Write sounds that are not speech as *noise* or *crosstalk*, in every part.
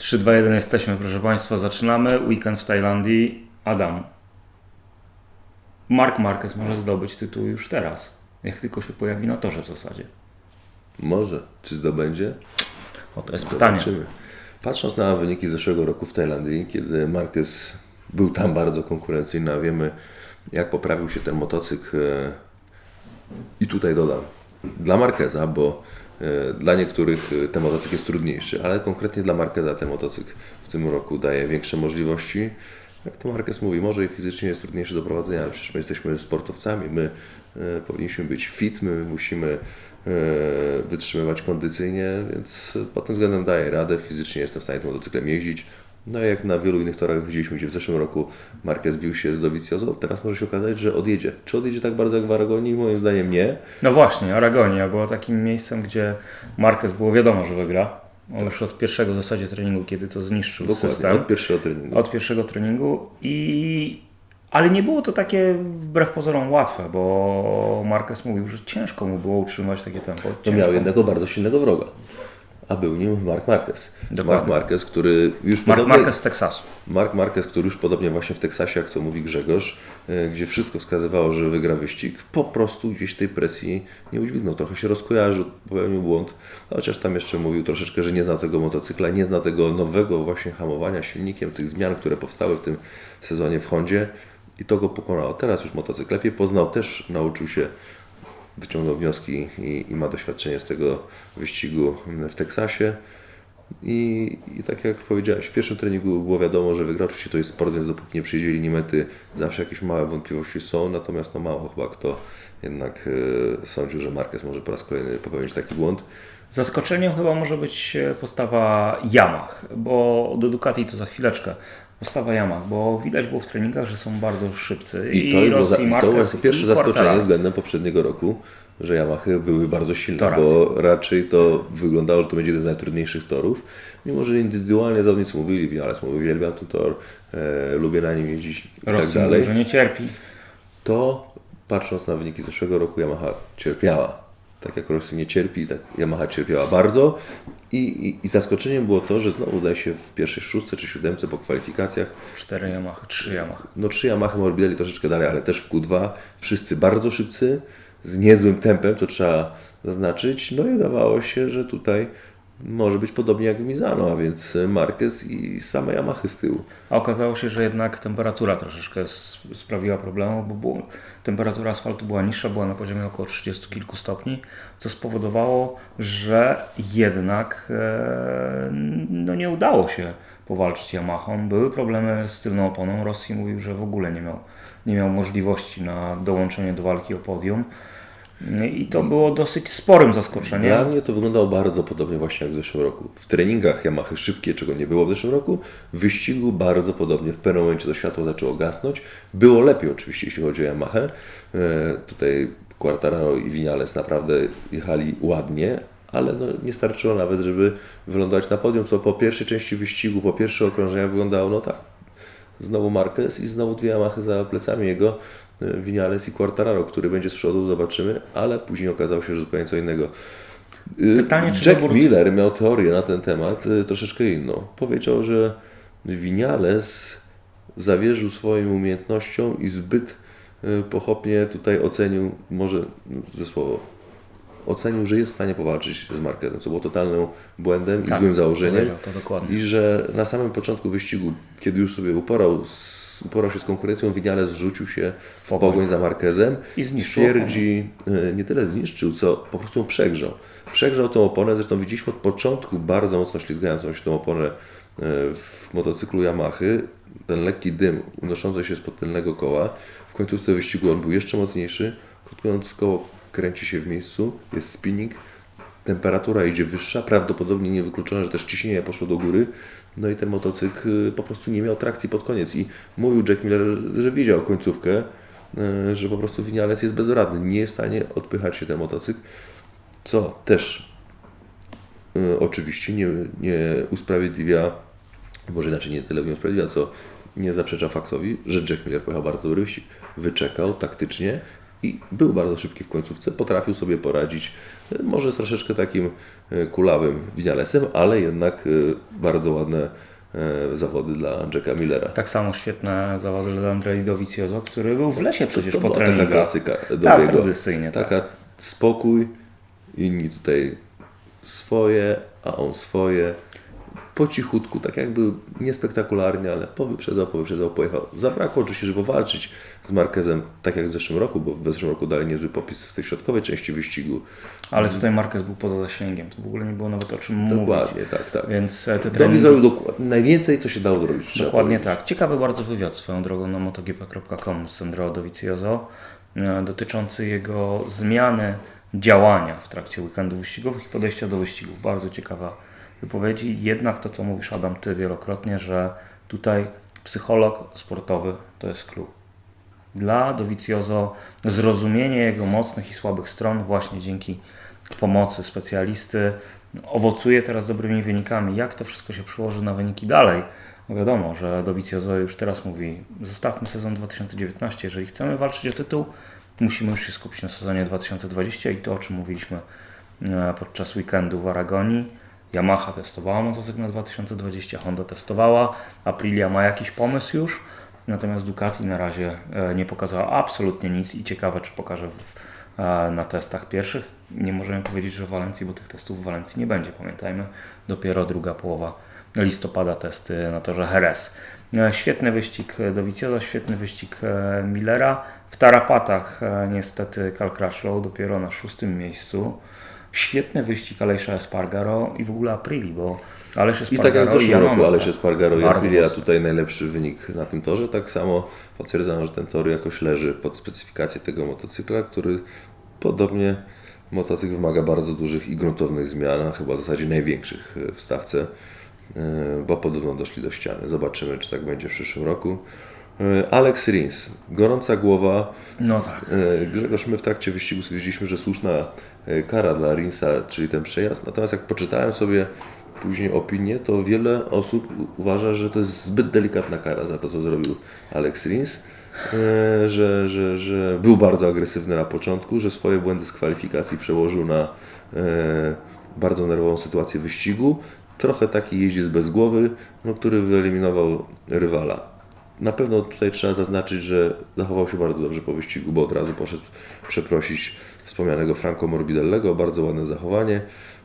3, 2, 1 jesteśmy, proszę Państwa. Zaczynamy. Weekend w Tajlandii. Adam. Mark Marquez może zdobyć tytuł już teraz. Jak tylko się pojawi na torze w zasadzie. Może. Czy zdobędzie? O, to jest pytanie. Zobaczymy. Patrząc na wyniki zeszłego roku w Tajlandii, kiedy Marquez był tam bardzo konkurencyjny, a wiemy jak poprawił się ten motocykl e, i tutaj dodam, dla Marqueza, bo dla niektórych e, ten motocykl jest trudniejszy, ale konkretnie dla Marqueza ten motocykl w tym roku daje większe możliwości. Jak to Marquez mówi, może i fizycznie jest trudniejszy do prowadzenia, ale przecież my jesteśmy sportowcami, my e, powinniśmy być fit, my musimy e, wytrzymywać kondycyjnie, więc pod tym względem daje radę, fizycznie jestem w stanie tym motocyklem jeździć. No i jak na wielu innych torach widzieliśmy, gdzie w zeszłym roku Marquez bił się z Dovizioso, teraz może się okazać, że odjedzie. Czy odjedzie tak bardzo jak w Aragonii? Moim zdaniem nie. No właśnie, Aragonia była takim miejscem, gdzie Marquez było wiadomo, że wygra. On już od pierwszego w zasadzie treningu, kiedy to zniszczył Dokładnie, system. od pierwszego treningu. od pierwszego treningu i ale nie było to takie wbrew pozorom łatwe, bo Marquez mówił, że ciężko mu było utrzymać takie tempo. To Ciężko. miał jednego bardzo silnego wroga, a był nim Mark Marquez. Dokładnie. Mark Marquez, który już Mark podobnie... Marquez z Teksasu. Mark Marquez, który już podobnie właśnie w Teksasie, jak to mówi Grzegorz, e, gdzie wszystko wskazywało, że wygra wyścig, po prostu gdzieś tej presji nie udźwignął. Trochę się rozkojarzył, popełnił błąd, chociaż tam jeszcze mówił troszeczkę, że nie zna tego motocykla, nie zna tego nowego właśnie hamowania silnikiem, tych zmian, które powstały w tym sezonie w Hondzie i to go pokonało. Teraz już motocykl lepiej poznał, też nauczył się, wyciągnął wnioski i, i ma doświadczenie z tego wyścigu w Teksasie. I, I tak jak powiedziałeś, w pierwszym treningu było wiadomo, że wygra. Oczywiście to jest sport, więc dopóki nie przyjdzie linii mety, zawsze jakieś małe wątpliwości są. Natomiast no mało chyba kto jednak e, sądził, że Marquez może po raz kolejny popełnić taki błąd. Zaskoczeniem chyba może być e, postawa Yamah, bo do Ducati to za chwileczkę. Postawa Yamah, bo widać było w treningach, że są bardzo szybcy. I, to, było, za, i to Marquez było pierwsze i zaskoczenie względem poprzedniego roku, że Yamahy były bardzo silne, To bo raczej to wyglądało, że to będzie jeden z najtrudniejszych torów. Mimo, że indywidualnie zawodnicy mówili, Vinales mówił, uwielbiam ten tor, e, lubię na nim jeździć i tak Rossi dalej. że nie cierpi. to patrząc na wyniki zeszłego roku Yamaha cierpiała. Tak jak Rossi nie cierpi, tak Yamaha cierpiała bardzo. I, i, I zaskoczeniem było to, że znowu zdaje się w pierwszej szóstce czy siódemce po kwalifikacjach, Cztery Yamaha, trzy Yamaha. no trzy Yamaha Morbidelli troszeczkę dalej, ale też w Q2, wszyscy bardzo szybcy, z niezłym tempem, to trzeba zaznaczyć. No i wydawało się, że tutaj może być podobnie jak w Mizano, a więc Marquez i same Yamahy z tyłu. A okazało się, że jednak temperatura troszeczkę sprawiła problemu, bo było, temperatura asfaltu była niższa, była na poziomie około 30 kilku stopni, co spowodowało, że jednak e, no nie udało się powalczyć Yamahą. Były problemy z tylną oponą. Rossi mówił, że w ogóle nie miał, nie miał możliwości na dołączenie do walki o podium. I to było dosyć sporym zaskoczeniem. Dla mnie to wyglądało bardzo podobnie właśnie jak w zeszłym roku. W treningach Yamahy szybkie, czego nie było w zeszłym roku, w wyścigu bardzo podobnie. W pewnym momencie to światło zaczęło gasnąć. Było lepiej oczywiście, jeśli chodzi o Yamahę. E, tutaj Quartararo i Vinales naprawdę jechali ładnie, ale no, nie starczyło nawet, żeby wylądować na podium, co po pierwszej części wyścigu, po pierwszych okrążeniach wyglądało no tak. Znowu Marquez i znowu dwie Yamahy za plecami jego, Vinales i Quartararo, który będzie z przodu, zobaczymy, ale później okazało się, że zupełnie co innego. Y, Pytanie, Jack Miller miał teorię na ten temat y, troszeczkę inną. Powiedział, że Vinales zawierzył swoim umiejętnością i zbyt y, pochopnie tutaj ocenił, może no, ze słowo, ocenił, że jest w stanie powalczyć z Marquezem, co było totalnym błędem i Tak, złym założeniem. I że na samym początku wyścigu, kiedy już sobie uporał, z, uporał się z konkurencją, Vinales wrzucił się w pogoń. za Marquezem. I zniszczył Twierdzi, e, nie tyle zniszczył, co po prostu ją przegrzał. Przegrzał tą oponę, zresztą widzieliśmy od początku bardzo mocno ślizgającą się tą oponę e, w motocyklu Yamahy. Ten lekki dym unoszący się spod tylnego koła. W końcówce wyścigu on był jeszcze mocniejszy. Krótkując koło kręci się w miejscu, jest spinning, temperatura idzie wyższa, prawdopodobnie niewykluczone, że też ciśnienie poszło do góry. No i ten motocykl y, po prostu nie miał trakcji pod koniec. I mówił Jack Miller, że widział końcówkę, y, że po prostu Vinales jest bezradny, nie jest w stanie odpychać się ten motocykl, co też y, oczywiście nie, nie usprawiedliwia, może inaczej nie tyle nie usprawiedliwia, co nie zaprzecza faktowi, że Jack Miller pojechał bardzo dobry wyścig. Wyczekał taktycznie i był bardzo szybki w końcówce, potrafił sobie poradzić, e, może z troszeczkę takim e, kulawym Vinalesem, ale jednak e, bardzo ładne zawody dla Jacka Millera. Tak samo świetne zawody dla Andrei Dovizioso, który był w lesie przecież to po była taka klasyka do Tak, jego. tradycyjnie, tak. Taka spokój, inni tutaj swoje, a on swoje. Po cichutku, tak jakby niespektakularnie, ale powyprzedzał, powyprzedzał, pojechał. Zabrakło oczywiście, żeby walczyć z Marquezem, tak jak w zeszłym roku, bo w zeszłym roku dali niezły popis w tej środkowej części wyścigu. Ale tutaj Marquez był poza zasięgiem, to w ogóle nie było nawet o czym mówić. Dokładnie, tak, tak. Więc e, te treningi... zrobił dokładnie najwięcej, co się dało zrobić. Dokładnie powiedzieć. tak. Ciekawy bardzo wywiad swoją drogą na motogp.com z Andreo Dovizioso e, dotyczący jego zmiany działania w trakcie weekendów wyścigowych i podejścia do wyścigów. Bardzo ciekawa wypowiedzi. Jednak to, co mówisz Adam, Ty wielokrotnie, że tutaj psycholog sportowy to jest clue. Dla Dovizioso zrozumienie jego mocnych i słabych stron właśnie dzięki pomocy specjalisty owocuje teraz dobrymi wynikami. Jak to wszystko się przełoży na wyniki dalej? No wiadomo, że Dovizioso już teraz mówi, zostawmy sezon 2019. Jeżeli chcemy walczyć o tytuł, musimy już się skupić na sezonie 2020 i to, o czym mówiliśmy e, podczas weekendu w Aragonii. Yamaha testowała motocykl na 2020, Honda testowała, Aprilia ma jakiś pomysł już, natomiast Ducati na razie e, nie pokazała absolutnie nic i ciekawe, czy pokaże w, e, na testach pierwszych. Nie możemy powiedzieć, że w Walencji, bo tych testów w Walencji nie będzie, pamiętajmy, dopiero druga połowa listopada testy na torze Jerez. E, Świetny wyścig Dovizioso, świetny wyścig Millera. W tarapatach niestety Cal dopiero na szóstym miejscu. Świetny wyścig Alesza Espargaro i w ogóle Aprili, bo Alesz I Espargaro tak jak w zeszłym roku, Yamamoto. ale się Spargaro i Bardzo Aprilia tutaj najlepszy wynik na tym torze. Tak samo potwierdzam, że ten tor jakoś leży pod specyfikację tego motocykla, który podobnie motocykl wymaga bardzo dużych i gruntownych zmian, a chyba w zasadzie największych e, w stawce, e, bo podobno doszli do ściany. Zobaczymy, czy tak będzie w przyszłym roku. E, Alex Rins, gorąca głowa, No tak. E, Grzegorz, my w trakcie wyścigu stwierdziliśmy, że słuszna e, kara dla Rinsa, czyli ten przejazd. Natomiast jak poczytałem sobie później opinię, to wiele osób uważa, że to jest zbyt delikatna kara za to, co zrobił Alex Rins. Że, że, że był bardzo agresywny na początku, że swoje błędy z kwalifikacji przełożył na bardzo nerwową sytuację wyścigu. Trochę taki jeździec bez głowy, no, który wyeliminował rywala. Na pewno tutaj trzeba zaznaczyć, że zachował się bardzo dobrze po wyścigu, bo od razu poszedł przeprosić wspomnianego Franco Morbidellego. Bardzo ładne zachowanie.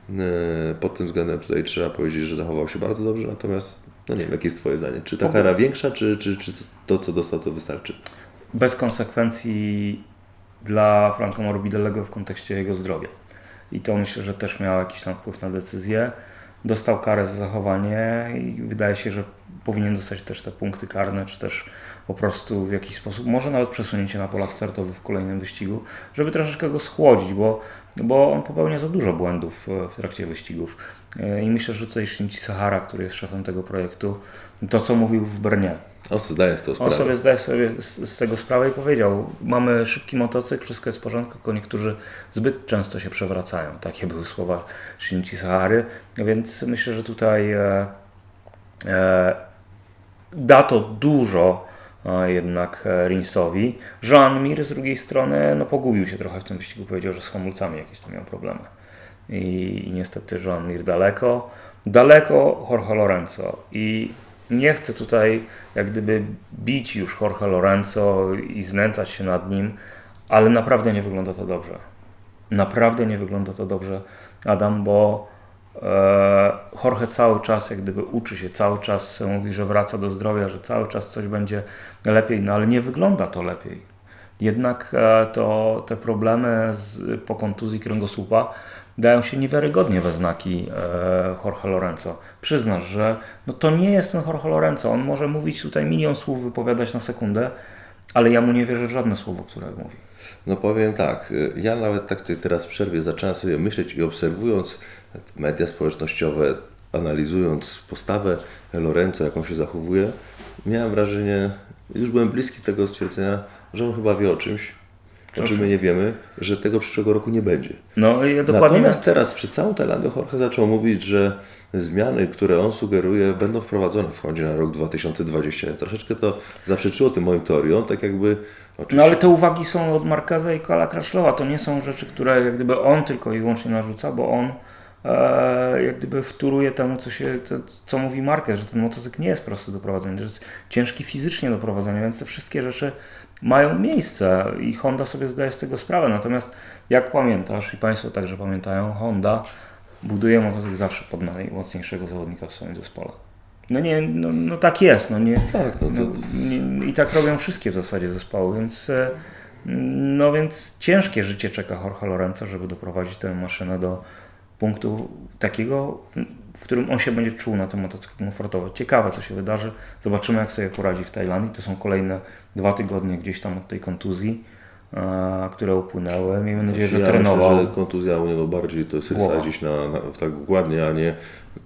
E, Pod tym względem tutaj trzeba powiedzieć, że zachował się bardzo dobrze, natomiast no nie wiem, jakie jest Twoje zdanie? Czy ta kara większa, czy, czy, czy to, co dostał, to wystarczy? Bez konsekwencji dla Franco Morbidellego w kontekście jego zdrowia. I to myślę, że też miało jakiś tam wpływ na decyzję. Dostał karę za zachowanie i wydaje się, że powinien dostać też te punkty karne, czy też po prostu w jakiś sposób, może nawet przesunięcie na polach startowych w kolejnym wyścigu, żeby troszeczkę go schłodzić, bo, bo on popełnia za dużo błędów e, w trakcie wyścigów. E, I myślę, że tutaj Shinichi Sahara, który jest szefem tego projektu, to co mówił w Brnie, On sobie zdaje z tego on sprawę. sobie zdaje sobie z, z tego sprawę i powiedział, mamy szybki motocykl, wszystko jest w porządku, tylko niektórzy zbyt często się przewracają. Takie były słowa Shinichi Sahary, więc myślę, że tutaj e, e, da to dużo e, jednak e, Rinsowi. Jean Mir z drugiej strony no, pogubił się trochę w tym wyścigu, powiedział, że z hamulcami jakieś tam miał problemy. I, niestety Jean Mir daleko. Daleko Jorge Lorenzo. I nie chcę tutaj jak gdyby bić już Jorge Lorenzo i znęcać się nad nim, ale naprawdę nie wygląda to dobrze. Naprawdę nie wygląda to dobrze, Adam, bo e, Jorge cały czas jak gdyby uczy się, cały czas mówi, że wraca do zdrowia, że cały czas coś będzie lepiej, no ale nie wygląda to lepiej. Jednak e, to, te problemy z, po kontuzji kręgosłupa dają się niewiarygodnie we znaki e, Jorge Lorenzo. Przyznasz, że no to nie jest ten Jorge Lorenzo. On może mówić tutaj milion słów, wypowiadać na sekundę, ale ja mu nie wierzę w żadne słowo, które mówi. No powiem tak, y, ja nawet tak teraz w przerwie zacząłem sobie myśleć i obserwując media społecznościowe, analizując postawę Lorenzo, jaką się zachowuje, miałem wrażenie, już byłem bliski tego stwierdzenia, że on chyba wie o czymś O czym my nie wiemy, że tego przyszłego roku nie będzie. No i dokładnie. Natomiast teraz przed całą Tajlandią Jorge zaczął mówić, że zmiany, które on sugeruje, będą wprowadzone w Hondzie na rok 2020. Troszeczkę to zaprzeczyło tym moim teoriom, tak jakby oczywiście No ale te uwagi są od Markeza i Kala Crashlowa. To nie są rzeczy, które jak gdyby on tylko i wyłącznie narzuca, bo on e, jak gdyby wtóruje temu, co, się, to, co mówi Marquez, że ten motocykl nie jest prosty do prowadzenia, że jest ciężki fizycznie do prowadzenia, więc te wszystkie rzeczy mają miejsce i Honda sobie zdaje z tego sprawę. Natomiast jak pamiętasz i Państwo także pamiętają, Honda buduje motocykl zawsze pod najmocniejszego zawodnika w swoim zespole. No nie, no, no tak jest, no nie, tak, no to, nie, I tak robią wszystkie w zasadzie zespoły, więc e, no więc ciężkie życie czeka Jorge Lorenzo, żeby doprowadzić tę maszynę do punktu takiego, w którym on się będzie czuł na tym motocyklu komfortowo. Ciekawe, co się wydarzy. Zobaczymy, jak sobie poradzi w Tajlandii. To są kolejne dwa tygodnie gdzieś tam od tej kontuzji, e, które upłynęły. Miejmy nadzieję, że ja trenował. Myślę, że kontuzja u niego bardziej to jest rysa gdzieś na, na, tak dokładnie, a nie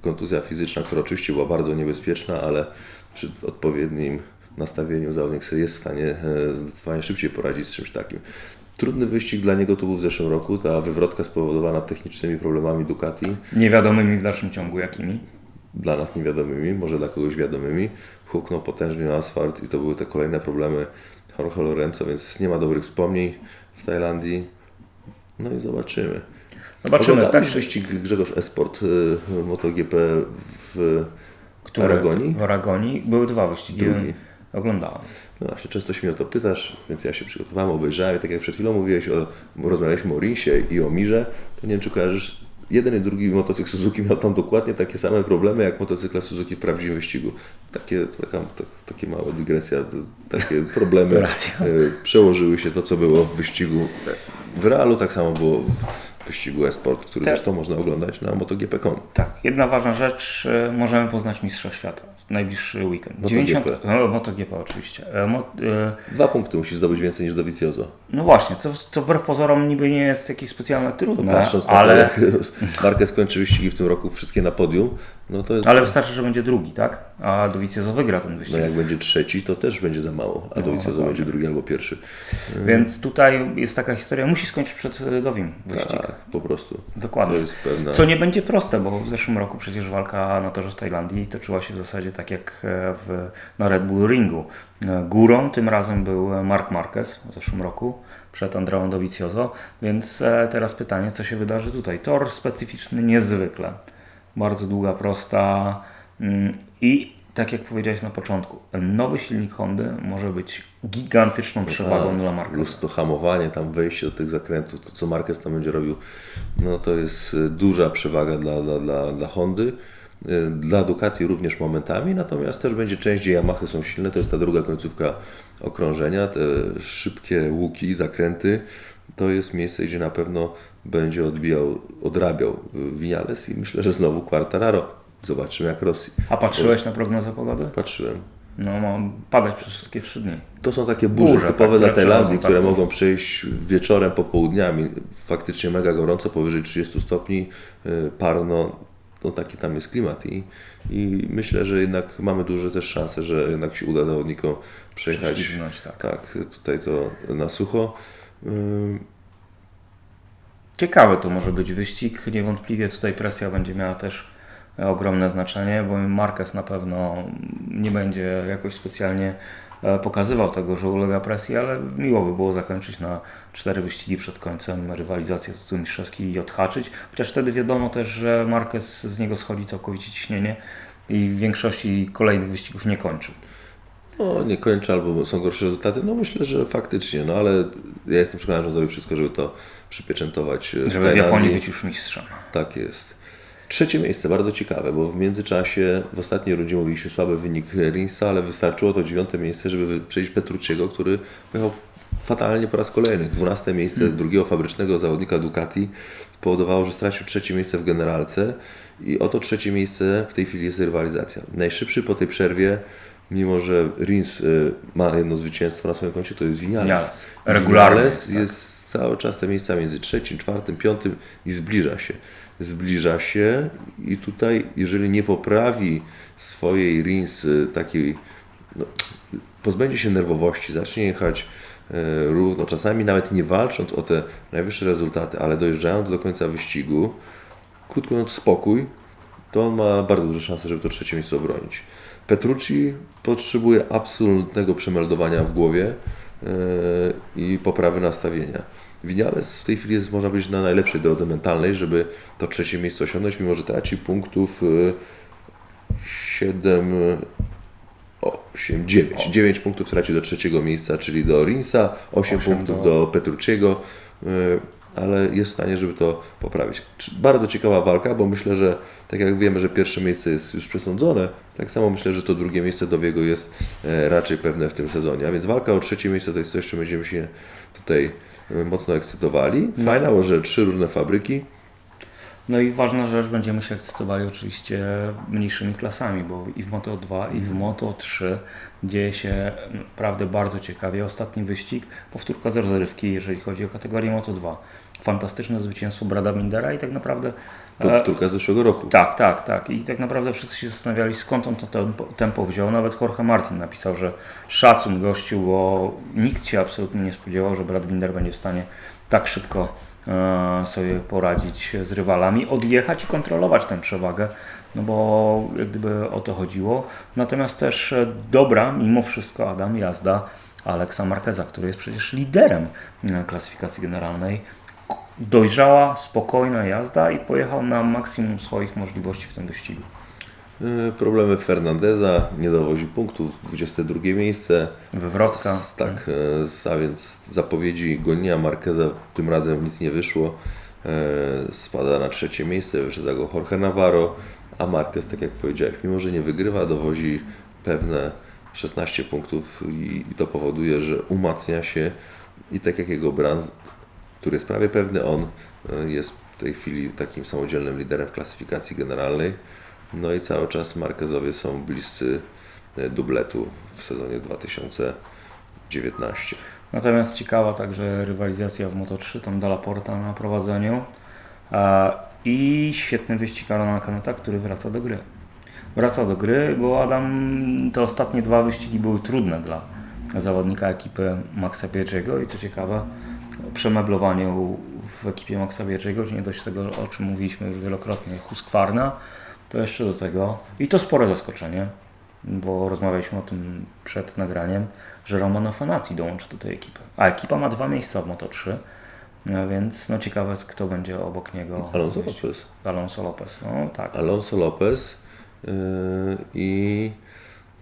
kontuzja fizyczna, która oczywiście była bardzo niebezpieczna, ale przy odpowiednim nastawieniu zawodnik jest w stanie e, zdecydowanie szybciej poradzić z czymś takim. Trudny wyścig dla niego to był w zeszłym roku, ta wywrotka spowodowana technicznymi problemami Ducati, Niewiadomymi w dalszym ciągu jakimi. dla nas niewiadomymi, może dla kogoś wiadomymi. Huknął potężnie na asfalt i to były te kolejne problemy Jorge Lorenzo, więc nie ma dobrych wspomnień w Tajlandii. No i zobaczymy. Zobaczymy. Oglądałeś Tak, wyścig Grzegorz Esport y, MotoGP w Aragonii? W Aragonii były dwa wyścigi. Drugi. Oglądałem. No właśnie, często się mnie o to pytasz, więc ja się przygotowałem, obejrzałem i tak jak przed chwilą mówiłeś, o, rozmawialiśmy o Rinsie i o Mirze, to nie wiem czy kojarzysz, jeden i drugi motocykl Suzuki miał tam dokładnie takie same problemy jak motocykle Suzuki w prawdziwym wyścigu. Takie, taka, tak, takie małe dygresja, takie *laughs* problemy y, przełożyły się to, co było w wyścigu w realu, tak samo było w wyścigu Esport, który Tak. zresztą można oglądać na MotoGP.com. Tak, jedna ważna rzecz, e, możemy poznać Mistrza Świata najbliższy weekend. MotoGP. no, MotoGP oczywiście. E, e, Dwa punkty musisz zdobyć więcej niż Dovizioso. no właśnie, co, co wbrew pozorom niby nie jest jakieś specjalnie trudne, Patrząc na ale, to, jak *laughs* Marquez skończy wyścigi w tym roku wszystkie na podium, no to jest, ale wystarczy, że będzie drugi, tak? A Dovizioso wygra ten no wyścig. jak będzie trzeci, to też będzie za mało, a Dovizioso dokładnie. będzie drugi albo pierwszy. Więc tutaj jest taka historia, musi skończyć przed e, Dowim wyścig. Tak, po prostu. Dokładnie. Pewna... Co nie będzie proste, bo w zeszłym roku przecież walka na torze w Tajlandii toczyła się w zasadzie tak jak e, w, na Red Bull Ringu. E, Górą tym razem był Mark Marquez w zeszłym roku przed Andreą Dovizioso, więc e, teraz pytanie, co się wydarzy tutaj. Tor specyficzny niezwykle, bardzo długa, prosta mm, i tak jak powiedziałeś na początku, nowy silnik Hondy może być gigantyczną przewagą dla Marqueza. Plus to hamowanie, tam wejście do tych zakrętów, to co Marquez tam będzie robił, no to jest duża przewaga dla, dla, dla, dla Hondy. Y, Dla Ducati również momentami, natomiast też będzie część, gdzie Yamahy są silne, to jest ta druga końcówka okrążenia, te szybkie łuki, zakręty. To jest miejsce, gdzie na pewno będzie odbijał, odrabiał Vinales i myślę, że znowu Quartararo. Zobaczymy jak Rosji. A patrzyłeś na prognozę pogody? Patrzyłem. No, ma padać przez wszystkie trzy dni. To są takie burze, Burze, typowe tak, dla które Tajlandii, przechodzą, które tak. mogą przejść wieczorem, popołudniami. Faktycznie mega gorąco, powyżej 30 stopni, y, parno. No taki tam jest klimat i, i myślę, że jednak mamy duże też szanse, że jednak się uda zawodnikom przejechać Prześlizgnąć, tak. tak, tutaj to na sucho. Ciekawy to może być wyścig. Niewątpliwie tutaj presja będzie miała też ogromne znaczenie, bo Marquez na pewno nie będzie jakoś specjalnie pokazywał tego, że ulega presji, ale miło by było zakończyć na cztery wyścigi przed końcem rywalizację tytuł mistrzowski i odhaczyć. Chociaż wtedy wiadomo też, że Marquez z niego schodzi całkowicie ciśnienie i w większości kolejnych wyścigów nie kończy. No, nie kończę albo są gorsze rezultaty. No myślę, że faktycznie, no ale ja jestem przekonany, że on zrobi wszystko, żeby to przypieczętować e, Żeby w Japonii być już mistrzem. Tak jest. Trzecie miejsce, bardzo ciekawe, bo w międzyczasie w ostatniej rundzie mówiliśmy słaby wynik Rinsa, ale wystarczyło to dziewiąte miejsce, żeby przejść Petrucciego, który pojechał fatalnie po raz kolejny. Dwunaste miejsce Hmm. drugiego fabrycznego zawodnika Ducati spowodowało, że stracił trzecie miejsce w generalce i oto trzecie miejsce w tej chwili jest rywalizacja. Najszybszy po tej przerwie, mimo że Rins y, ma jedno zwycięstwo na swoim koncie, to jest Vinales. Regularnie Vinales jest, tak. jest cały czas te miejsca między trzecim, czwartym, piątym i zbliża się. Zbliża się i tutaj, jeżeli nie poprawi swojej Rins takiej, no, pozbędzie się nerwowości, zacznie jechać równo, czasami nawet nie walcząc o te najwyższe rezultaty, ale dojeżdżając do końca wyścigu, krótko mówiąc spokój, to on ma bardzo duże szanse, żeby to trzecie miejsce obronić. Petrucci potrzebuje absolutnego przemeldowania w głowie yy, i poprawy nastawienia. Winiales w tej chwili jest, można powiedzieć, na najlepszej drodze mentalnej, żeby to trzecie miejsce osiągnąć, mimo że traci punktów yy, 7, 8, 9. 9 punktów traci do trzeciego miejsca, czyli do Rinsa, 8, Osiem punktów do- do Petrucciego, yy, ale jest w stanie, żeby to poprawić. Bardzo ciekawa walka, bo myślę, że tak jak wiemy, że pierwsze miejsce jest już przesądzone, tak samo myślę, że to drugie miejsce do Wiego jest e, raczej pewne w tym sezonie. A więc walka o trzecie miejsce to jest coś, czym będziemy się tutaj mocno ekscytowali. Fajna, bo że trzy różne fabryki. No i ważna rzecz, będziemy się ekscytowali oczywiście mniejszymi klasami, bo i w Moto 2 i w Moto 3 dzieje się naprawdę bardzo ciekawie. Ostatni wyścig, powtórka z rozrywki, jeżeli chodzi o kategorię Moto 2. Fantastyczne zwycięstwo Brada Bindera i tak naprawdę... e, Powtórka z zeszłego roku. Tak, tak, tak. I tak naprawdę wszyscy się zastanawiali, skąd on to tempo, tempo wziął. Nawet Jorge Martin napisał, że szacun gościu, bo nikt się absolutnie nie spodziewał, że Brad Binder będzie w stanie tak szybko sobie poradzić z rywalami, odjechać i kontrolować tę przewagę, no bo gdyby o to chodziło. Natomiast też e, dobra, mimo wszystko, Adam, jazda Aleksa Marqueza, który jest przecież liderem e, klasyfikacji generalnej dojrzała, spokojna jazda i pojechał na maksimum swoich możliwości w tym wyścigu. E, Problemy Fernandeza, nie dowozi punktów, 22 miejsce. Wywrotka. S- Tak, e, s- a więc z zapowiedzi gonienia Marqueza tym razem nic nie wyszło. E, Spada na trzecie miejsce, wyszedł go Jorge Navarro, a Marquez, tak jak powiedziałeś, mimo że nie wygrywa, dowozi pewne 16 punktów i, i to powoduje, że umacnia się i tak jak jego brand, który jest prawie pewny, on jest w tej chwili takim samodzielnym liderem w klasyfikacji generalnej. No i cały czas Marquezowie są bliscy e, dubletu w sezonie 2019. Natomiast ciekawa także rywalizacja w Moto3, tam Dalla Porta na prowadzeniu i świetny wyścig Arona Kaneta, który wraca do gry. Wraca do gry, bo Adam, te ostatnie dwa wyścigi były trudne dla zawodnika ekipy Maxa Biaggiego i co ciekawe, przemeblowaniu w ekipie Maxa że nie dość tego, o czym mówiliśmy już wielokrotnie, Husqvarna, to jeszcze do tego, i to spore zaskoczenie, bo rozmawialiśmy o tym przed nagraniem, że Romano Fanati dołączy do tej ekipy. A ekipa ma dwa miejsca w Moto3, no więc no ciekawe, kto będzie obok niego. Alonso Lopez. Alonso Lopez, no tak. Alonso Lopez yy, i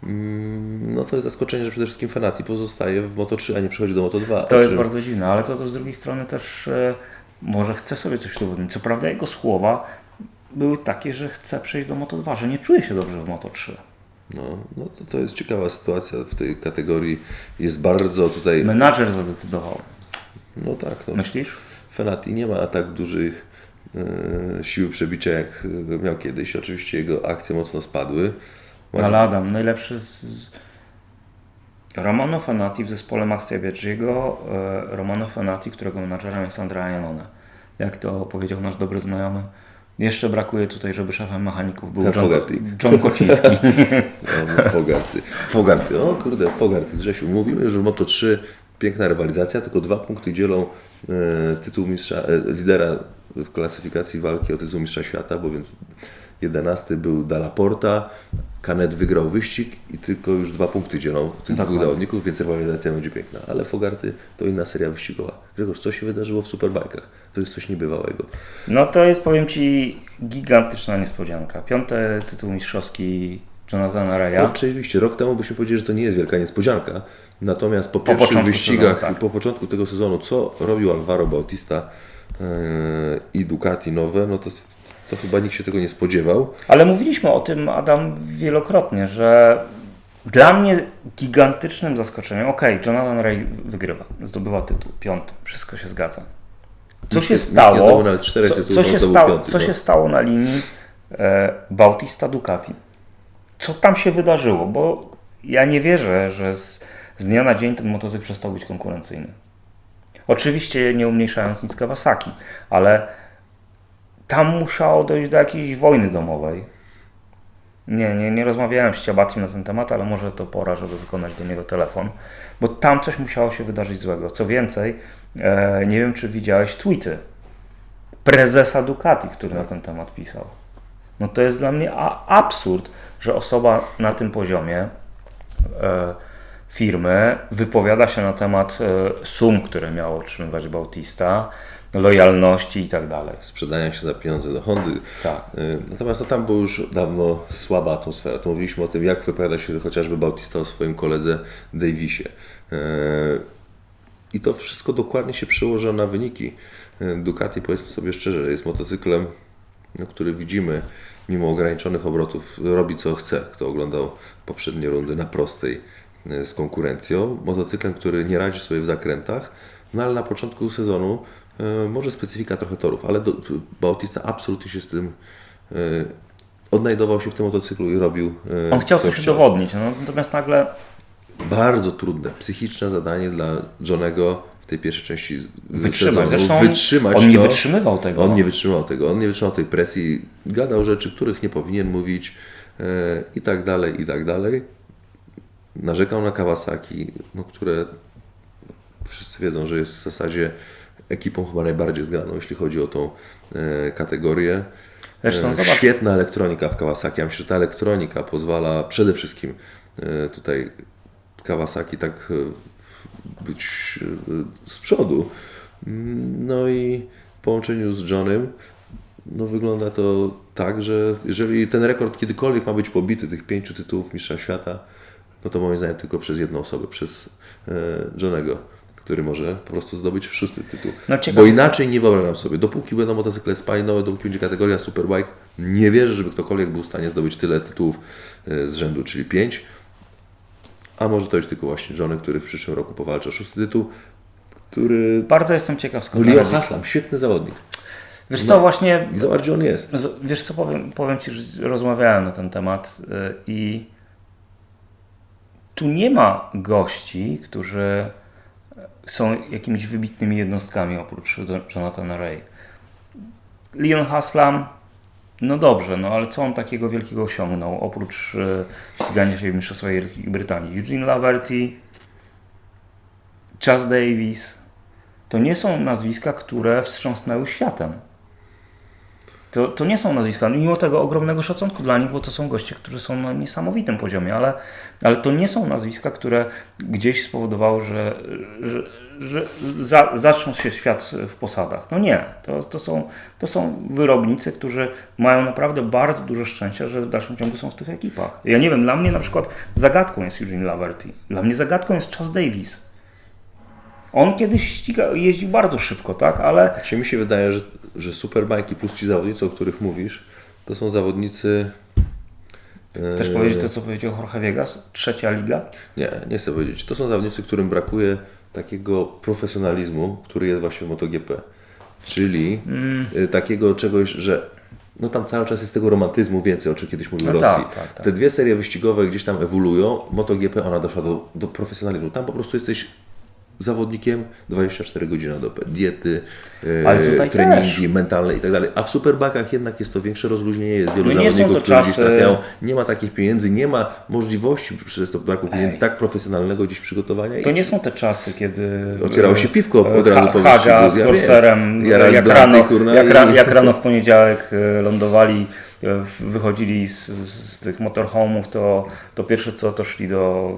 mm, no to jest zaskoczenie, że przede wszystkim Fenati pozostaje w Moto3, a nie przechodzi do Moto2. To jest bardzo dziwne, ale to, to z drugiej strony też e, może chce sobie coś udowodnić. Co prawda jego słowa były takie, że chce przejść do Moto2, że nie czuje się dobrze w Moto3. No, no to, to jest ciekawa sytuacja w tej kategorii. Jest bardzo tutaj, Menadżer zadecydował. no tak, no, Myślisz? Fenati nie ma tak dużych e, sił przebicia jak e, miał kiedyś. Oczywiście jego akcje mocno spadły. Ma- Ale Adam, najlepszy z... z... Romano Fanati w zespole Maxa Biaggiego, e, Romano Fanati, którego menadżerem jest Andrea Janone. Jak to powiedział nasz dobry znajomy, jeszcze brakuje tutaj, żeby szefem mechaników był John, Fogarty. John Kociński. *laughs* No, Fogarty. Fogarty. O kurde, Fogarty. Grzesiu, mówimy, że w Moto3 piękna rywalizacja, tylko dwa punkty dzielą e, tytuł mistrza, e, lidera w klasyfikacji walki o tytuł mistrza świata, bo więc 11 był Dalla Porta, Canet wygrał wyścig i tylko już dwa punkty dzielą tych dwóch zawodników, więc rywalizacja będzie piękna. Ale Fogarty to inna seria wyścigowa. Grzegorz, co się wydarzyło w Superbajkach? To jest coś niebywałego. No to jest, powiem Ci, gigantyczna niespodzianka. Piąty tytuł mistrzowski Jonathana Reya. Oczywiście, rok temu byśmy powiedzieli, że to nie jest wielka niespodzianka. Natomiast po pierwszych początku wyścigach sezonu, tak. i po początku tego sezonu, co robił Alvaro Bautista yy, i Ducati nowe, no to, to chyba nikt się tego nie spodziewał. Ale mówiliśmy o tym, Adam, wielokrotnie, że dla mnie gigantycznym zaskoczeniem, okej, Jonathan Ray wygrywa, zdobywa tytuł, piąty, wszystko się zgadza. Co się stało? co, się stało piąty, co no. się stało na linii e, Bautista Ducati? Co tam się wydarzyło? Bo ja nie wierzę, że z, z dnia na dzień ten motocykl przestał być konkurencyjny. Oczywiście nie umniejszając nic Kawasaki, ale tam musiało dojść do jakiejś wojny domowej. Nie, nie, nie rozmawiałem z Ciabatim na ten temat, ale może to pora, żeby wykonać do niego telefon, bo tam coś musiało się wydarzyć złego. Co więcej, e, nie wiem, czy widziałeś tweety prezesa Ducati, który na ten temat pisał. No to jest dla mnie absurd, że osoba na tym poziomie e, firmy wypowiada się na temat e, sum, które miał otrzymywać Bautista, lojalności i tak dalej. Sprzedania się za pieniądze do Hondy. Tak. Y, Natomiast no, tam była już dawno słaba atmosfera. To mówiliśmy o tym, jak wypowiada się chociażby Bautista o swoim koledze Davisie. Y, I to wszystko dokładnie się przełożyło na wyniki. Y, Ducati, powiedzmy sobie szczerze, jest motocyklem, no, który widzimy, mimo ograniczonych obrotów, robi co chce. Kto oglądał poprzednie rundy na prostej z konkurencją. Motocyklem, który nie radzi sobie w zakrętach, no ale na początku sezonu może specyfika trochę torów, ale do, Bautista absolutnie się z tym y, odnajdował się w tym motocyklu i robił. y, On chciał co coś udowodnić, no, natomiast nagle Bardzo trudne, psychiczne zadanie dla Johnego w tej pierwszej części wytrzymać. sezonu. Wytrzymać on nie to. wytrzymywał tego. On nie wytrzymał tego, on nie wytrzymał tej presji, gadał rzeczy, których nie powinien mówić e, i tak dalej, i tak dalej. Narzekał na Kawasaki, no, które wszyscy wiedzą, że jest w zasadzie ekipą chyba najbardziej zgraną, jeśli chodzi o tą e, kategorię. Zresztą E, Świetna elektronika w Kawasaki. Ja myślę, że ta elektronika pozwala przede wszystkim e, tutaj Kawasaki tak być z przodu. No i w połączeniu z Johnem no wygląda to tak, że jeżeli ten rekord kiedykolwiek ma być pobity, tych pięciu tytułów mistrza świata, no to moim zdaniem tylko przez jedną osobę, przez Johnego, który może po prostu zdobyć szósty tytuł. No Bo jest- inaczej nie wyobrażam sobie, dopóki będą motocykle spalinowe, dopóki będzie kategoria Superbike, nie wierzę, żeby ktokolwiek był w stanie zdobyć tyle tytułów e, z rzędu, czyli pięć. A może to już tylko właśnie Johnny, który w przyszłym roku powalczy o szósty tytuł, który... bardzo jestem ciekaw skąd Leo Haslam, świetny zawodnik. Wiesz co, właśnie, I zobacz, gdzie on jest. wiesz co, powiem, powiem Ci, że rozmawiałem na ten temat y, i tu nie ma gości, którzy są jakimiś wybitnymi jednostkami oprócz Jonathana Ray. Leon Haslam, no dobrze, no ale co on takiego wielkiego osiągnął oprócz y, ścigania się w Mistrzostwach Wielkiej Brytanii? Eugene Laverty, Chas Davis, to nie są nazwiska, które wstrząsnęły światem. To, to nie są nazwiska, mimo tego ogromnego szacunku dla nich, bo to są goście, którzy są na niesamowitym poziomie, ale, ale to nie są nazwiska, które gdzieś spowodowały, że, że, że za, się świat w posadach. No nie, to, to, są, to są wyrobnicy, którzy mają naprawdę bardzo dużo szczęścia, że w dalszym ciągu są w tych ekipach. Ja nie wiem, dla mnie na przykład zagadką jest Eugene Laverty, dla mnie zagadką jest Chas Davis. On kiedyś ściga, jeździł bardzo szybko, tak, ale Czy mi się wydaje, że, że Superbike plus ci zawodnicy, o których mówisz, to są zawodnicy... e, Chcesz powiedzieć to, co powiedział Jorge Vegas? Trzecia liga? Nie, nie chcę powiedzieć. To są zawodnicy, którym brakuje takiego profesjonalizmu, który jest właśnie w MotoGP. Czyli Mm. y, takiego czegoś, że no tam cały czas jest tego romantyzmu więcej, o czym kiedyś mówił No Rosji. tak, tak, tak. Te dwie serie wyścigowe gdzieś tam ewoluują. MotoGP ona doszła do, do profesjonalizmu. Tam po prostu jesteś zawodnikiem 24 godziny na dobę. Diety, tutaj treningi też. mentalne i tak dalej. A w superbakach jednak jest to większe rozluźnienie, jest wielu No zawodników, którzy czasy- trafiają nie ma takich pieniędzy, nie ma możliwości przez to braku pieniędzy tak profesjonalnego gdzieś przygotowania. To nie są te czasy, kiedy Ocierało się piwko e, od razu po Haga z. Korserem, jak Blanty, rano, kurna, jak, ra, i- jak rano w poniedziałek e, lądowali, e, wychodzili z, z tych motorhome'ów, to, to pierwsze co, to szli do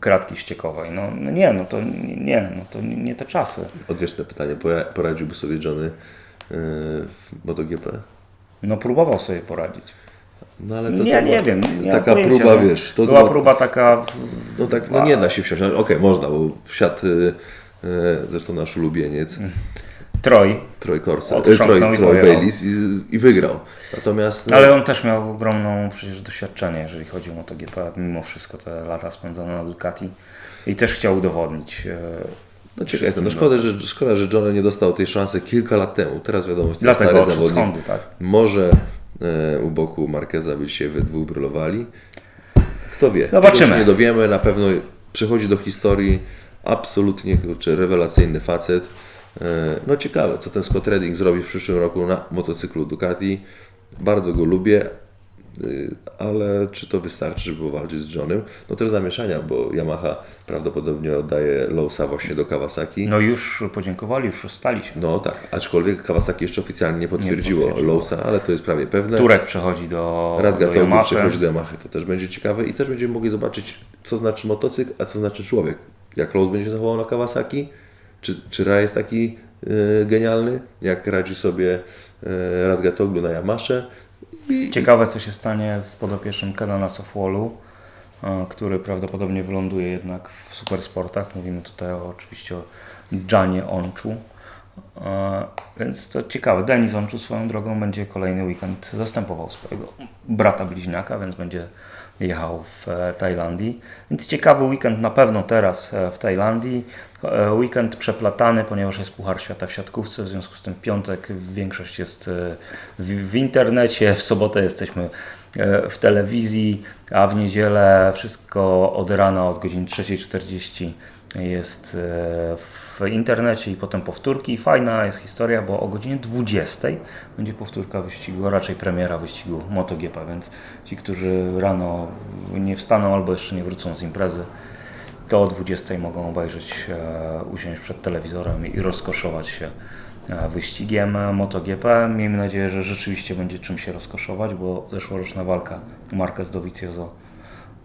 kratki ściekowej. No, no nie, no to nie, no to nie, nie te czasy. Odwieczne pytanie, pora- poradziłby sobie Johnny yy, w MotoGP? No próbował sobie poradzić. No ale to, nie, to nie wiem. Nie taka pojęcia, próba, no. wiesz, to Była była- próba taka... w- No tak, no nie da się wsiąść. No, Okej, można, bo wsiadł yy, zresztą nasz ulubieniec, Troj, Troy Corsa, Otrząknął Troy, i Troy pojechał. Bayliss i, i wygrał. Natomiast no, ale on też miał ogromną przecież doświadczenie, jeżeli chodzi o MotoGP, mimo wszystko te lata spędzone na Ducati i też chciał udowodnić. e, no ciekawe, wszystkim, no szkoda, że, szkoda, że Johnny nie dostał tej szansy kilka lat temu. Teraz wiadomo, jest Dlatego stary zawodnik. Hondy, tak. Może e, u boku Marqueza by się we dwóch brylowali. Kto wie? Zobaczymy. Tego nie dowiemy. Na pewno przechodzi do historii absolutnie kurczę, rewelacyjny facet. E, no ciekawe, co ten Scott Redding zrobi w przyszłym roku na motocyklu Ducati. Bardzo go lubię. y, ale czy to wystarczy, żeby powalczyć z Johnem? No też zamieszania, bo Yamaha prawdopodobnie oddaje Lowsa właśnie do Kawasaki. No już podziękowali, już rozstali się. No tak, aczkolwiek Kawasaki jeszcze oficjalnie nie potwierdziło, potwierdziło. Lowsa, ale to jest prawie pewne. Turek przechodzi do, Raz do Yamaha. przechodzi do Yamaha, to też będzie ciekawe i też będziemy mogli zobaczyć, co znaczy motocykl, a co znaczy człowiek. Jak Lowe's będzie zachował na Kawasaki, czy, czy Ra jest taki y, genialny, jak radzi sobie y, Raz Gatoglu na Yamasze. I, Ciekawe, co się stanie z podopiecznym Kenana Sofwalu, e, który prawdopodobnie wyląduje jednak w supersportach. Mówimy tutaj o, oczywiście o Janie Onchu. E, Więc to ciekawe. Denis Onchu swoją drogą będzie kolejny weekend zastępował swojego brata bliźniaka, więc będzie jechał w e, Tajlandii. Więc ciekawy weekend na pewno teraz e, w Tajlandii. E, Weekend przeplatany, ponieważ jest Puchar Świata w siatkówce, w związku z tym w piątek większość jest w, w internecie, w sobotę jesteśmy w telewizji, a w niedzielę wszystko od rana, od godziny 3.40 jest e, w internecie i potem powtórki. Fajna jest historia, bo o godzinie 20 będzie powtórka wyścigu, a raczej premiera wyścigu MotoGP, więc ci, którzy rano nie wstaną albo jeszcze nie wrócą z imprezy, to o 20 mogą obejrzeć, e, usiąść przed telewizorem i rozkoszować się e, wyścigiem MotoGP. Miejmy nadzieję, że rzeczywiście będzie czym się rozkoszować, bo zeszłoroczna walka Marquez Dovizioso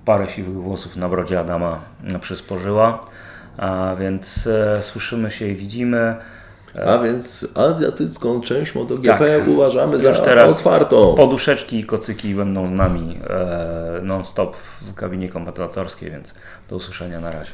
parę siwych włosów na brodzie Adama przysporzyła. A więc e, słyszymy się i widzimy. a więc azjatycką część MotoGP Tak. uważamy za Już teraz otwartą. Poduszeczki i kocyki będą z nami e, non-stop w kabinie komentatorskiej, więc do usłyszenia na razie.